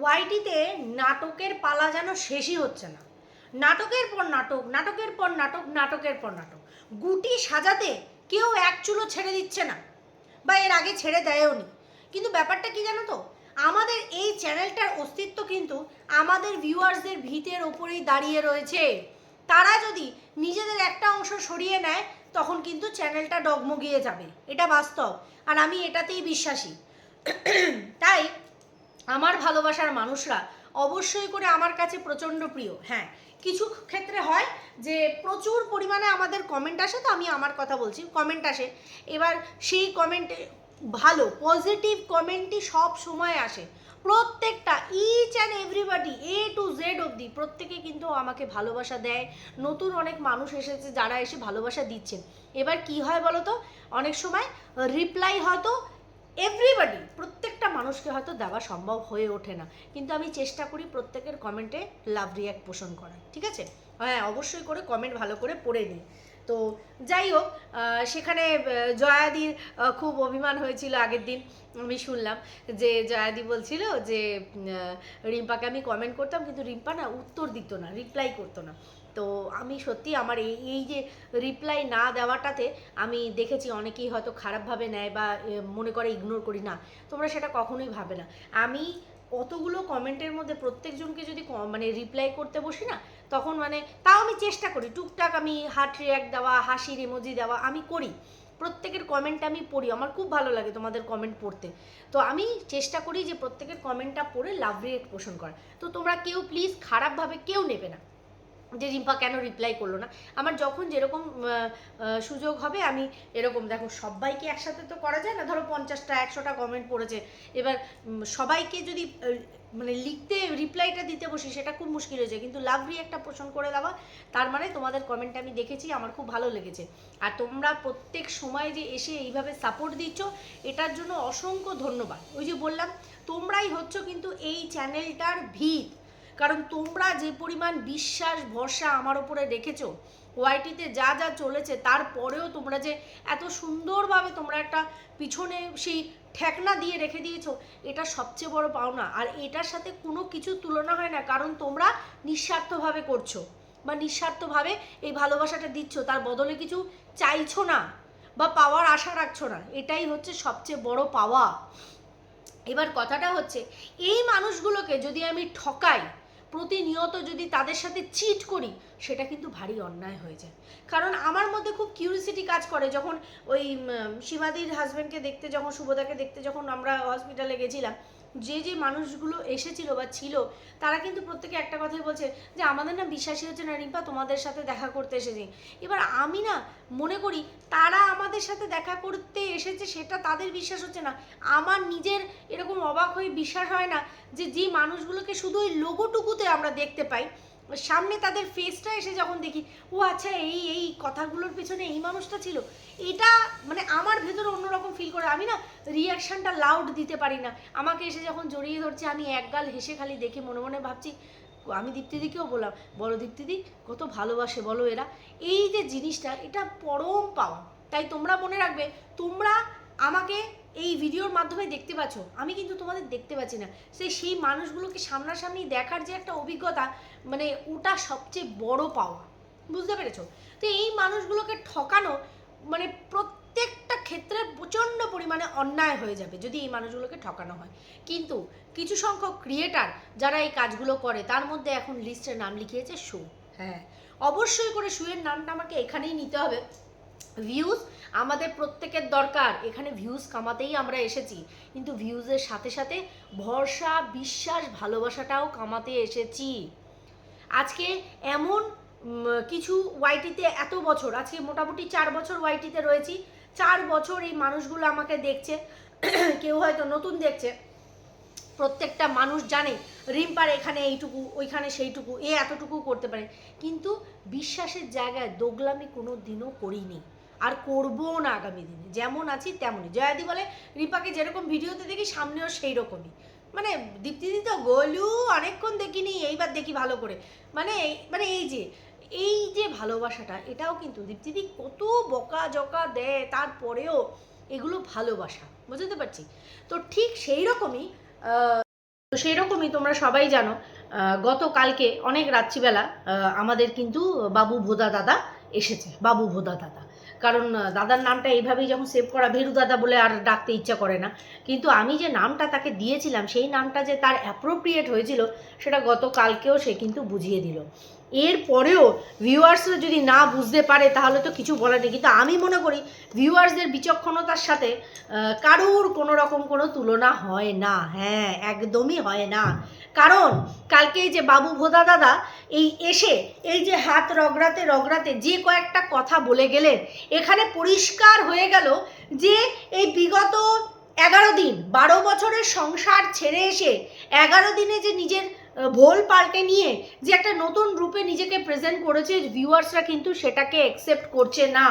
ওয়াইটিতে নাটকের পালা যেন শেষই হচ্ছে না। নাটকের পর নাটক, নাটকের পর নাটক, নাটকের পর নাটক। গুটি সাজাতে কেউ এক চুলো ছেড়ে দিচ্ছে না। বা এর আগে ছেড়ে দেয়ও নি। কিন্তু ব্যাপারটা কি জানো তো? আমাদের এই চ্যানেলটার অস্তিত্ব কিন্তু আমাদের ভিউয়ার্সদের ভিতের ওপরেই দাঁড়িয়ে রয়েছে। তারা যদি নিজেদের একটা অংশ সরিয়ে নেয়, তখন কিন্তু চ্যানেলটা ডগমগিয়ে যাবে। এটা বাস্তব। আর আমি এটাতেই বিশ্বাসী। তাই আমার ভালোবাসার মানুষরা অবশ্যই করে আমার কাছে প্রচণ্ড প্রিয়। হ্যাঁ কিছু ক্ষেত্রে হয় যে প্রচুর পরিমাণে আমাদের কমেন্ট আসে, তো আমি আমার কথা বলছি কমেন্ট আসে। এবার সেই কমেন্টে ভালো পজিটিভ কমেন্টই সব সময় আসে। প্রত্যেকটা each and everybody A to Z অবধি প্রত্যেকে কিন্তু আমাকে ভালোবাসা দেয়। নতুন অনেক মানুষ এসেছে যারা এসে ভালোবাসা দিচ্ছেন। এবার কি হয় বলো তো অনেক সময় রিপ্লাই হয়তো এভরিবাডি প্রত্যেকটা মানুষকে হয়তো দেওয়া সম্ভব হয়ে ওঠে না। কিন্তু আমি চেষ্টা করি প্রত্যেকের কমেন্টে লাভ রিয়াক্ট পোষণ করার, ঠিক আছে? হ্যাঁ অবশ্যই করে কমেন্ট ভালো করে পড়ে নিই তো যাই হোক সেখানে জয়াদির খুব অভিমান হয়েছিল আগের দিন, আমি শুনলাম যে জয়াদি বলছিল যে রিম্পাকে আমি কমেন্ট করতাম, কিন্তু রিম্পা না উত্তর দিত না রিপ্লাই করতো না। তো আমি সত্যি আমার এই এই যে রিপ্লাই না দেওয়াটাতে আমি দেখেছি অনেকেই হয়তো খারাপভাবে নেয় বা মনে করে ইগনোর করি। না, তোমরা সেটা কখনোই ভাবে না। আমি অতগুলো কমেন্টের মধ্যে প্রত্যেকজনকে যদি মানে রিপ্লাই করতে বসি না, তখন মানে তাও আমি চেষ্টা করি। টুকটাক আমি হার্ট রিয়াক্ট দেওয়া, হাসির ইমোজি দেওয়া আমি করি। প্রত্যেকের কমেন্ট আমি পড়ি। আমার খুব ভালো লাগে তোমাদের কমেন্ট পড়তে। তো আমি চেষ্টা করি যে প্রত্যেকের কমেন্টটা পড়ে লাভ রিয়েক্ট পোষণ করা তো তোমরা কেউ প্লিজ খারাপভাবে কেউ নেবে না। যে রিম্পা কেন রিপ্লাই করল না? আমার যখন যেরকম সুযোগ হবে, আমি এরকম, দেখো, সবাইকে একসাথে তো করা যায় না, ধরো পঞ্চাশটা, একশোটা কমেন্ট পড়েছে। এবার সবাইকে যদি মানে লিখতে রিপ্লাইটা দিতে বসি, সেটা খুব মুশকিল হয়েছে কিন্তু লাভ একটা পোষণ করে দেওয়া, তার মানে তোমাদের কমেন্ট আমি দেখেছি, আমার খুব ভালো লেগেছে। আর তোমরা প্রত্যেক সময় যে এসে এইভাবে সাপোর্ট দিচ্ছ, এটার জন্য অসংখ্য ধন্যবাদ। ওই যে বললাম, তোমরাই হচ্ছ কিন্তু এই চ্যানেলটার ভিত। কারণ তোমরা যে পরিমাণ বিশ্বাস, ভরসা আমার উপরে রেখেছো, ওয়াইটিতে যা যা চলেছে তারপরেও তোমরা যে এত সুন্দরভাবে তোমরা একটা পিছনে সেই ঠেকনা দিয়ে রেখে দিয়েছ, এটা সবচেয়ে বড় পাওনা। আর এটার সাথে কোনো কিছু তুলনা হয় না, কারণ তোমরা নিঃস্বার্থভাবে করছ বা নিঃস্বার্থভাবে এই ভালোবাসাটা দিচ্ছ, তার বদলে কিছু চাইছো না বা পাওয়ার আশা রাখছো না, এটাই হচ্ছে সবচেয়ে বড় পাওয়া। এবার কথাটা হচ্ছে, এই মানুষগুলোকে যদি আমি ঠকাই প্রতিনিয়ত যদি তাদের সাথে চিট করি, সেটা কিন্তু ভারী অন্যায় হয়ে যায়। কারণ আমার মধ্যে খুব কিউরিসিটি কাজ করে, যখন ওই সীমাদির হাজব্যান্ডকে দেখতে, যখন শুভদাকে দেখতে, যখন আমরা হসপিটালে গেছিলাম যে যে মানুষগুলো এসেছিল বা ছিল, তারা কিন্তু প্রত্যেকে একটা কথাই বলছে যে, আমাদের না বিশ্বাসই হচ্ছে না রিম্পা তোমাদের সাথে দেখা করতে এসেছি। এবার আমি না মনে করি, তারা আমাদের সাথে দেখা করতে এসেছে সেটা তাদের বিশ্বাস হচ্ছে না। আমার নিজের এরকম অবাক হয়ে বিশ্বাস হয় না যে যে মানুষগুলোকে শুধু ওই লোগোটুকুতে আমরা দেখতে পাই। সামনে তাদের ফেসটা এসে যখন দেখি, ও আচ্ছা এই এই কথাগুলোর পেছনে এই মানুষটা ছিল। এটা মানে আমার ভেতরে অন্যরকম ফিল করে। আমি না রিয়াকশনটা লাউড দিতে পারি না। আমাকে এসে যখন জড়িয়ে ধরছে, আমি একগাল হেসে খালি দেখে মনে মনে ভাবছি, আমি দীপ্তিদিকেও বললাম, বলো দীপ্তিদি, কত ভালোবাসে বলো এরা। এই যে জিনিসটা, এটা পরম পাওয়া তাই তোমরা মনে রাখবে, তোমরা আমাকে এই ভিডিওর মাধ্যমে দেখতে পাচ্ছ। আমি কিন্তু তোমাদের দেখতে পাচ্ছি না। সেই সেই মানুষগুলোকে সামনাসামনি দেখার যে একটা অভিজ্ঞতা মানে ওটা সবচেয়ে বড় পাওয়া। বুঝতে পেরেছ? তো এই মানুষগুলোকে ঠকানো মানে প্রত্যেকটা ক্ষেত্রে প্রচণ্ড পরিমাণে অন্যায় হয়ে যাবে যদি এই মানুষগুলোকে ঠকানো হয়। কিন্তু কিছু সংখ্যক ক্রিয়েটার যারা এই কাজগুলো করে, তার মধ্যে এখন লিস্টে নাম লিখিয়েছে শু হ্যাঁ অবশ্যই করে শুয়ের নামটা আমাকে এখানেই নিতে হবে। ভিউজ আমাদের প্রত্যেকের দরকার। এখানে ভিউজ কামাতেই আমরা এসেছি। কিন্তু ভিউজের সাথে সাথে ভরসা, বিশ্বাস, ভালোবাসাটাও কামাতে এসেছি। আজকে এমন কিছু ওয়াইটিতে এত বছর, আজকে মোটামুটি চার বছর ওয়াইটিতে রয়েছি। চার বছর এই মানুষগুলো আমাকে দেখছে। কেউ হয়তো নতুন দেখছে। প্রত্যেকটা মানুষ জানে, রিম্পার এখানে এইটুকু, ওইখানে সেইটুকু, এ এতটুকু করতে পারে। কিন্তু বিশ্বাসের জায়গায় দোগলামি কোনো দিনও করিনি। আর করব না আগামী দিনে। যেমন আছি তেমনই। জয়াদি বলে, রিম্পাকে যেরকম ভিডিওতে দেখি, সামনেও সেই রকমই মানে দীপ্তিদি তো গলু অনেকক্ষণ দেখিনি, এইবার দেখি ভালো করে। মানে মানে এই যে এই যে ভালোবাসাটা, এটাও কিন্তু দীপ্তিদি কত বকা জকা দেয়, তারপরেও এগুলো ভালোবাসা। বুঝতে পারছি? তো ঠিক সেই রকমই তো সেই রকমই তোমরা সবাই জানো গতকালকে অনেক রাত্রিবেলা আমাদের কিন্তু বাবু ভোদা দাদা এসেছে, বাবু ভোদা দাদা। কারণ দাদার নামটা এইভাবেই যখন সেভ করা, ভেরু দাদা বলে আর ডাকতে ইচ্ছা করে না। কিন্তু আমি যে নামটা তাকে দিয়েছিলাম, সেই নামটা যে তার অ্যাপ্রোপ্রিয়েট হয়েছিল, সেটা গতকালকেও সে কিন্তু বুঝিয়ে দিল। এর পরেও ভিউয়ার্সরা যদি না বুঝতে পারে, তাহলে তো কিছু বলার নেই। কিন্তু আমি মনে করি ভিউয়ার্সদের বিচক্ষণতার সাথে কারুর কোনো রকম কোনো তুলনা হয় না। হ্যাঁ একদমই হয় না। কারণ কালকে যে বাবু ভোদা দাদা, এই এসে, এই যে হাত রগড়াতে রগড়াতে যে কয়েকটা কথা বলে গেলেন, এখানে পরিষ্কার হয়ে গেল যে এই বিগত এগারো দিন, বারো বছরের সংসার ছেড়ে এসে, এগারো দিনে যে নিজের ভোল পাল্টে নিয়ে যে একটা নতুন রূপে নিজেকে প্রেজেন্ট করেছে ভিউয়ার্সরা কিন্তু সেটাকে অ্যাকসেপ্ট করছে না।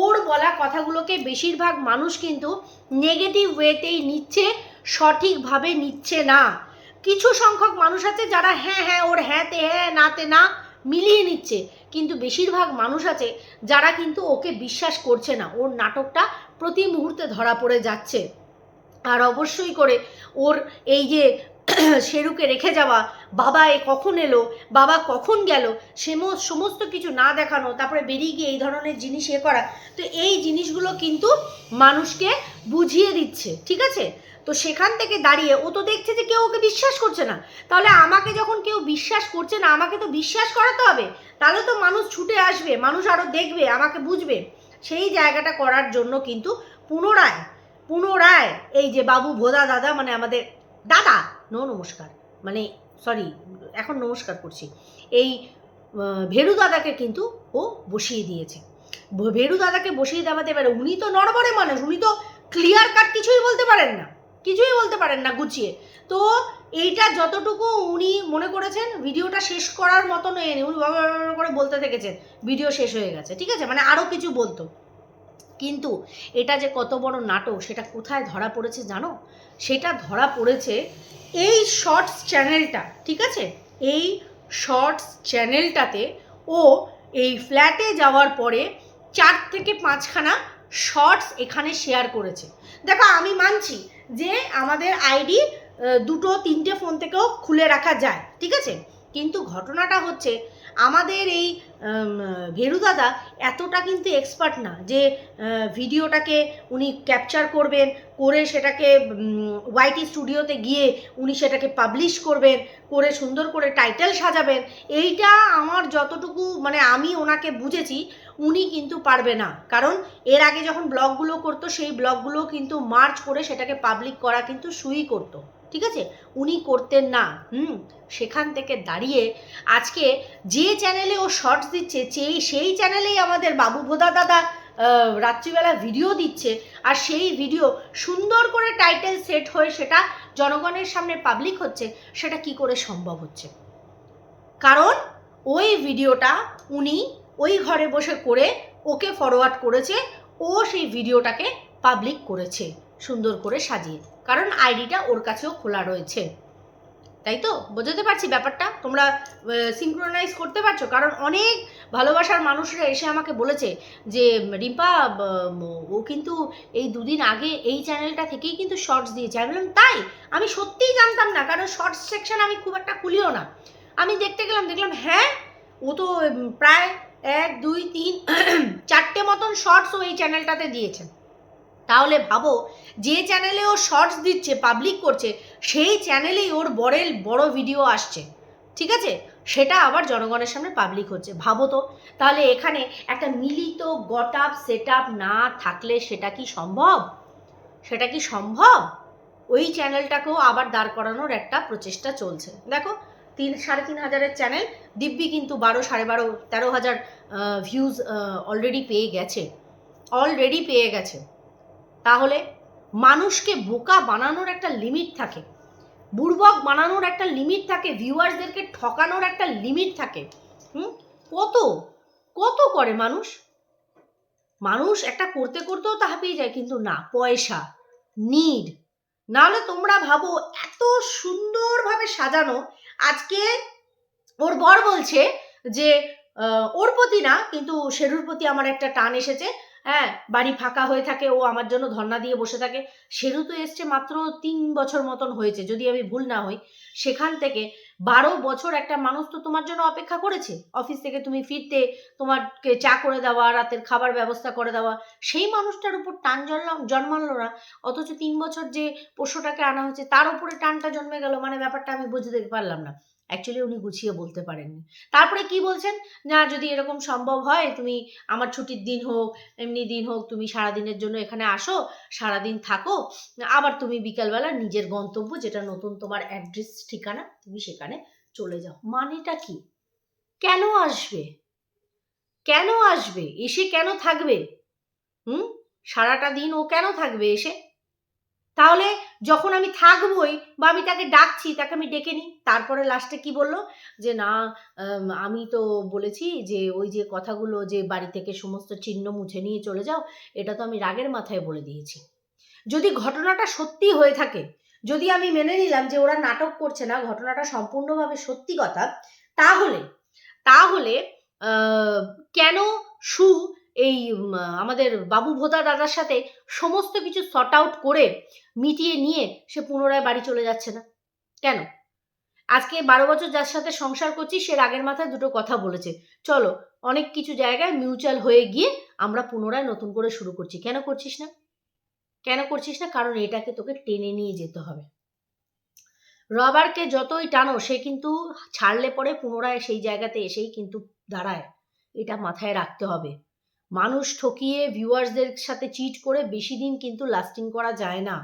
ওর বলা কথাগুলোকে বেশিরভাগ মানুষ কিন্তু নেগেটিভ ওয়েতেই নিচ্ছে, সঠিকভাবে নিচ্ছে না। কিছু সংখ্যক মানুষ আছে যারা হ্যাঁ হ্যাঁ ওর হ্যাঁতে হ্যাঁ নাতে না মিলিয়ে নিচ্ছে। কিন্তু বেশিরভাগ মানুষ আছে যারা কিন্তু ওকে বিশ্বাস করছে না। ওর নাটকটা প্রতি মুহূর্তে ধরা পড়ে যাচ্ছে। আর অবশ্যই করে ওর এই যে শেরুকে রেখে যাওয়া, বাবা এ কখন এলো, বাবা কখন গেল, সেমো- সমস্ত কিছু না দেখানো, তারপরে বেরিয়ে গিয়ে এই ধরনের জিনিস এ করা, তো এই জিনিসগুলো কিন্তু মানুষকে বুঝিয়ে দিচ্ছে, ঠিক আছে? তো সেখান থেকে দাঁড়িয়ে ও তো দেখছে যে কেউ ওকে বিশ্বাস করছে না, তাহলে আমাকে যখন কেউ বিশ্বাস করছে না, আমাকে তো বিশ্বাস করাতে হবে, তাহলে তো মানুষ ছুটে আসবে, মানুষ আরও দেখবে, আমাকে বুঝবে, সেই জায়গাটা করার জন্য কিন্তু পুনরায় পুনরায় এই যে বাবু ভোদা দাদা মানে আমাদের দাদা নো নমস্কার। মানে সরি এখন নমস্কার করছি। এই ভেরু দাদাকে কিন্তু ও বসিয়ে দিয়েছে। ভেরু দাদাকে বসিয়ে দেওয়াতে পারে উনি তো নড়বড়ে মানুষ, উনি তো ক্লিয়ার কাট কিছুই বলতে পারেন না। কিছুই বলতে পারেন না, গুছিয়ে। তো এইটা যতটুকু উনি মনে করেছেন, ভিডিওটা শেষ করার মতন এনে উনি করে বলতে থেকেছেন, ভিডিও শেষ হয়ে গেছে। ঠিক আছে? মানে আরও কিছু বলতো। কিন্তু এটা যে কত বড় নাটক, সেটা কোথায় ধরা পড়েছে জানো? সেটা ধরা পড়েছে এই শর্টস চ্যানেলটা, ঠিক আছে? এই শর্টস চ্যানেলটাতে ও এই ফ্ল্যাটে যাওয়ার পরে চার থেকে পাঁচখানা শর্টস এখানে শেয়ার করেছে। দেখো, আমি মানছি যে আমাদের আইডি দুটো, তিনটে ফোন থেকেও খুলে রাখা যায়, ঠিক আছে? কিন্তু ঘটনাটা হচ্ছে আমাদের এই দাদা এতটা কিন্তু এক্সপার্ট না যে ভিডিওটাকে উনি ক্যাপচার করবেন, করে সেটাকে ওয়াইটি স্টুডিওতে গিয়ে উনি সেটাকে পাবলিশ করবেন, করে সুন্দর করে টাইটেল সাজাবেন, এইটা আমার যতটুকু মানে আমি ওনাকে বুঝেছি, উনি কিন্তু পারবে না। কারণ এর আগে যখন ব্লগগুলো করতো, সেই ব্লগগুলো কিন্তু মার্চ করে সেটাকে পাবলিক করা কিন্তু সুই করতো। ঠিক আছে? উনি করতেন না। হুম, সেখান থেকে দাঁড়িয়ে আজকে যে চ্যানেলে ও শর্টস দিচ্ছে, সেই সেই চ্যানেলেই আমাদের বাবু ভোদা দাদা রাত্রিবেলা ভিডিও দিচ্ছে আর সেই ভিডিও সুন্দর করে টাইটেল সেট হয়ে সেটা জনগণের সামনে পাবলিক হচ্ছে, সেটা কি করে সম্ভব হচ্ছে? কারণ ওই ভিডিওটা উনি ওই ঘরে বসে করে ওকে ফরওয়ার্ড করেছে, ও সেই ভিডিওটাকে পাবলিক করেছে। সুন্দর করে সাজিয়ে। কারণ আইডিটা ওর কাছেও খোলা রয়েছে। তাই তো? বোঝাতে পারছি ব্যাপারটা? তোমরা সিঙ্ক্রোনাইজ করতে পারছ? কারণ অনেক ভালোবাসার মানুষরা এসে আমাকে বলেছে যে, রিম্পা ও কিন্তু এই দুদিন আগে এই চ্যানেলটা থেকেই কিন্তু শর্টস দিয়েছে। আমি বললাম, তাই? আমি সত্যিই জানতাম না। কারণ শর্টস সেকশন আমি খুব একটা খুলিও না। আমি দেখতে গেলাম, দেখলাম হ্যাঁ ও তো প্রায় এক, দুই, তিন, চারটে মতন শর্টস ও এই চ্যানেলটাতে দিয়েছে। তাহলে ভাবো, যে চ্যানেলে ও শর্টস দিচ্ছে পাবলিক করছে, সেই চ্যানেলেই ওর বড়ের বড় ভিডিও আসছে। ঠিক আছে? সেটা আবার জনগণের সামনে পাবলিক হচ্ছে। ভাবো তো, তাহলে এখানে একটা মিলিত গট আপ সেট আপ না থাকলে সেটা কি সম্ভব? সেটা কি সম্ভব? ওই চ্যানেলটাকেও আবার দাঁড় করানোর একটা প্রচেষ্টা চলছে। দেখো, তিন, সাড়ে তিন হাজারের চ্যানেল দিব্যি কিন্তু বারো, সাড়ে বারো, তেরো হাজার ভিউজ অলরেডি পেয়ে গেছে। অলরেডি পেয়ে গেছে। তাহলে মানুষকে বোকা বানানোর একটা লিমিট থাকে। বুড়বক বানানোর একটা লিমিট থাকে ভিউয়ার্সদেরকে ঠকানোর একটা লিমিট থাকে। হুম? কত? কত করে মানুষ? মানুষ একটা করতে করতেও তা হাঁপিয়ে যায়, কিন্তু না, পয়সা নিড নাহলে তোমরা ভাবো, এত সুন্দরভাবে সাজানো, আজকে ওর বর বলছে যে ওর প্রতি না, কিন্তু শেরুর প্রতি আমার একটা টান এসেছে হ্যাঁ বাড়ি ফাঁকা হয়ে থাকে, ও আমার জন্য ধর্ণা দিয়ে বসে থাকে। সেরু তো এসছে মাত্র তিন বছর মতন হয়েছে, যদি আমি ভুল না হই। সেখান থেকে বারো বছর একটা মানুষ তো তোমার জন্য অপেক্ষা করেছে। অফিস থেকে তুমি ফিরতে তোমাকে চা করে দেওয়া, রাতের খাবার ব্যবস্থা করে দেওয়া, সেই মানুষটার উপর টান জন্ম জন্মালো না। অথচ তিন বছর যে পোষ্যটাকে আনা হয়েছে, তার উপরে টানটা জন্মে গেল মানে ব্যাপারটা আমি বুঝতে পারলাম না। অ্যাকচুয়ালি উনি গুছিয়ে বলতে পারেননি। তারপরে কি বলছেন? না, যদি এরকম সম্ভব হয়, তুমি আমার ছুটির দিন হোক, এমনি দিন হোক, তুমি সারাদিনের জন্য এখানে আসো, সারাদিন থাকো, আবার তুমি বিকালবেলা নিজের গন্তব্য, যেটা নতুন তোমার অ্যাড্রেস ঠিকানা, তুমি সেখানে চলে যাও। মানেটা কি? কেন আসবে? কেন আসবে? এসে কেন থাকবে? হুম? সারাটা দিন ও কেন থাকবে এসে? তাহলে যখন আমি থাকবই বা আমি তাকে ডাকছি, তাকে আমি ডেকে নিই। তারপরে লাস্টে কি বলল? যে, না আমি তো বলেছি যে, ওই যে কথাগুলো যে, বাড়ি থেকে সমস্ত চিহ্ন মুছে নিয়ে চলে যাও, এটা তো আমি রাগের মাথায় বলে দিয়েছি। যদি ঘটনাটা সত্যি হয়ে থাকে, যদি আমি মেনে নিলাম যে, ওরা নাটক করছে না, ঘটনাটা সম্পূর্ণভাবে সত্যি কথা, তাহলে তাহলে কেন সু এই আমাদের বাবু ভোদা দাদার সাথে সমস্ত কিছু সর্ট আউট করে মিটিয়ে নিয়ে সে পুনরায় বাড়ি চলে যাচ্ছে না। কেন? আজকে বারো বছর যার সাথে সংসার করছি, সে রাগের মাথায় দুটো কথা বলেছে। চলো, অনেক কিছু জায়গায় মিউচুয়াল হয়ে গিয়ে আমরা পুনরায় নতুন করে শুরু করছি। কেন করছিস না? কেন করছিস না? কারণ এটাকে তোকে টেনে নিয়ে যেতে হবে। রবারকে যতই টানো, সে কিন্তু ছাড়লে পরে পুনরায় সেই জায়গাতে এসেই কিন্তু দাঁড়ায়। এটা মাথায় রাখতে হবে। মানুষ ঠকিয়ে ভিউয়ার্সদের সাথে চিট করে বেশি দিন কিন্তু লাস্টিং করা যায় না।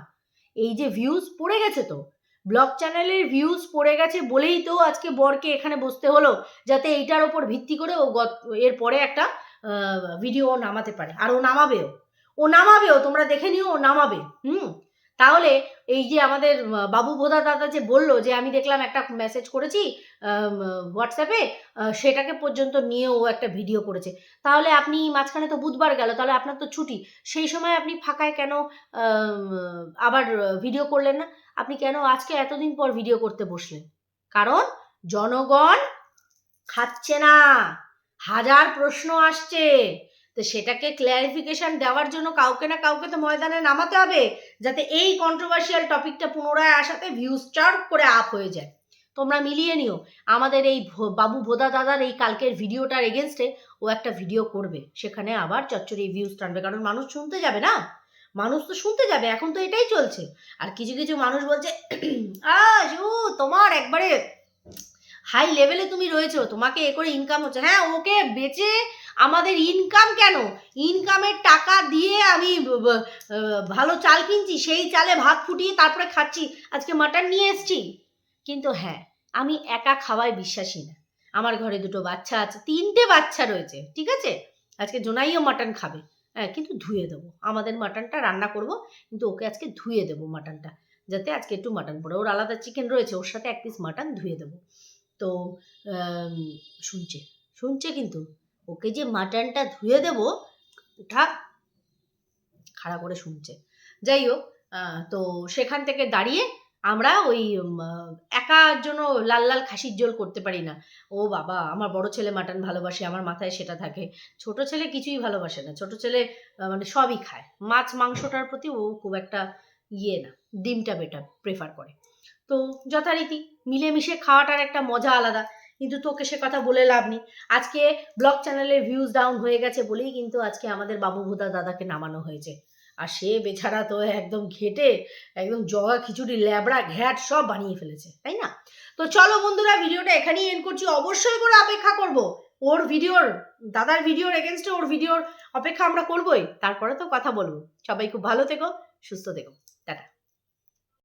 এই যে ভিউজ পড়ে গেছে তো। ব্লগ চ্যানেলের ভিউজ পড়ে গেছে বলেই তো আজকে বরকে এখানে বসতে হলো, যাতে এইটার ওপর ভিত্তি করে ও গত, এর পরে একটা ভিডিও নামাতে পারে। আর ও নামাবেও। ও নামাবেও, তোমরা দেখে নিও ও নামাবে। হুম? তাহলে এই যে আমাদের বাবু ভোদা দাদা যে বলল যে আমি দেখলাম একটা মেসেজ করেছি হোয়াটসঅ্যাপে সেটাকে পর্যন্ত নিয়ে ও একটা ভিডিও করেছে। তাহলে আপনি মাঝখানে তো বুধবার গেল, তাহলে আপনার তো ছুটি। সেই সময় আপনি ফাঁকায় কেন আবার ভিডিও করলেন না? আপনি কেন আজকে এতদিন পর ভিডিও করতে বসলেন? কারণ জনগণ খাচ্ছে না। হাজার প্রশ্ন আসছে। তো সেটাকে ক্ল্যারিফিকেশন দেওয়ার জন্য কাউকে না কাউকে তো ময়দানে নামাতে হবে, যাতে এই কন্ট্রোভার্সিয়াল টপিকটা পুনরায় আসাতে ভিউজ চার্ট করে আপ হয়ে যায়। তোমরা মিলিয়ে নিও, আমাদের এই বাবু ভোদা দাদার এই কালকের ভিডিওটার এগেনস্টে ও একটা ভিডিও করবে, সেখানে আবার চচ্চড়ি ভিউজ টানবে, কারণ মানুষ শুনতে যাবে না। মানুষ তো শুনতে যাবে, এখন তো এটাই চলছে। আর কিছু কিছু মানুষ বলছে, আজ ও তোমার একবারে হাই লেভেলে তুমি রয়েছো, তোমাকে এ করে ইনকাম হচ্ছে। হ্যাঁ ওকে বেচে আমাদের ইনকাম কেন? ইনকামের টাকা দিয়ে আমি ভালো চাল কিনছি, সেই চালে ভাত ফুটিয়ে তারপরে খাচ্ছি, আজকে মাটন নিয়ে এসছি। কিন্তু হ্যাঁ আমি একা খাওয়ায় বিশ্বাসী না। আমার ঘরে দুটো বাচ্চা আছে, তিনটে বাচ্চা রয়েছে, ঠিক আছে? আজকে জোনাইও মাটন খাবে। হ্যাঁ কিন্তু ধুয়ে দেবো। আমাদের মাটনটা রান্না করব, কিন্তু ওকে আজকে ধুয়ে দেবো মাটনটা যাতে আজকে একটু মাটন পড়ে। ওর আলাদা চিকেন রয়েছে, ওর সাথে এক পিস মাটন ধুয়ে দেবো। তো শুনছে শুনছে কিন্তু। ওকে যে মাটনটা ধুয়ে দেবো ওটা খাড়া করে শুনছে। যাই হোক তো সেখান থেকে দাঁড়িয়ে আমরা ওই একার জন্য লাল লাল খাসির ঝোল করতে পারি না। ও বাবা, আমার বড় ছেলে মাটন ভালোবাসে, আমার মাথায় সেটা থাকে। ছোট ছেলে কিছুই ভালোবাসে না, ছোট ছেলে মানে সবই খায়। মাছ মাংসটার প্রতি ও খুব একটা ইয়ে না, ডিমটা বেটার প্রেফার করে। তো যথারীতি মিলেমিশে খাওয়াটার একটা মজা আলাদা। কিন্তু তোকে সে কথা বলে লাভ নেই। আজকে ব্লগ চ্যানেলের ভিউজ ডাউন হয়ে গেছে বলেই কিন্তু আজকে আমাদের বাবু ভোদা দাদাকে নামানো হয়েছে। আর সে বেচারা তো একদম ঘেটে, একদম জগা খিচুড়ি, ল্যাবড়া, ঘ্যাট সব বানিয়ে ফেলেছে, তাই না? তো চলো বন্ধুরা, ভিডিওটা এখানেই এন্ড করছি। অবশ্যই করে অপেক্ষা করব। ওর ভিডিওর, দাদার ভিডিওর এগেনস্টে ওর ভিডিওর অপেক্ষা আমরা করবই। তারপরে তো কথা বলব। সবাই খুব ভালো থেকো, সুস্থ থেকো।